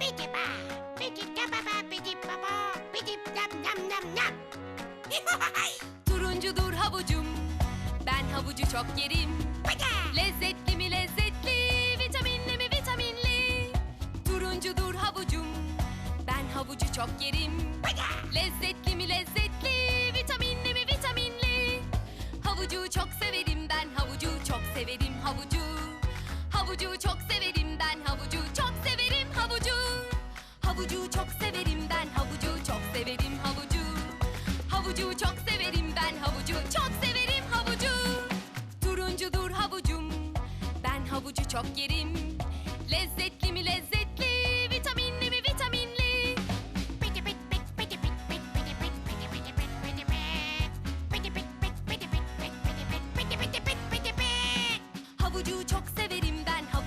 bidi ba, havucum, ben havucu çok yerim. Lezzetli mi lezzetli, vitaminli mi vitaminli. Turuncudur havucum, ben havucu çok yerim. Lezzetli mi lezzetli, vitaminli mi vitaminli. Havucu çok severim ben, havucu çok severim havucu. Havucu çok severim. Havucu çok severim ben havucu çok severim havucu Havucu çok severim ben havucu çok severim havucu Turuncudur havucum ben havucu çok yerim Lezzetli mi lezzetli vitaminli mi vitaminli Havucu çok severim ben havucu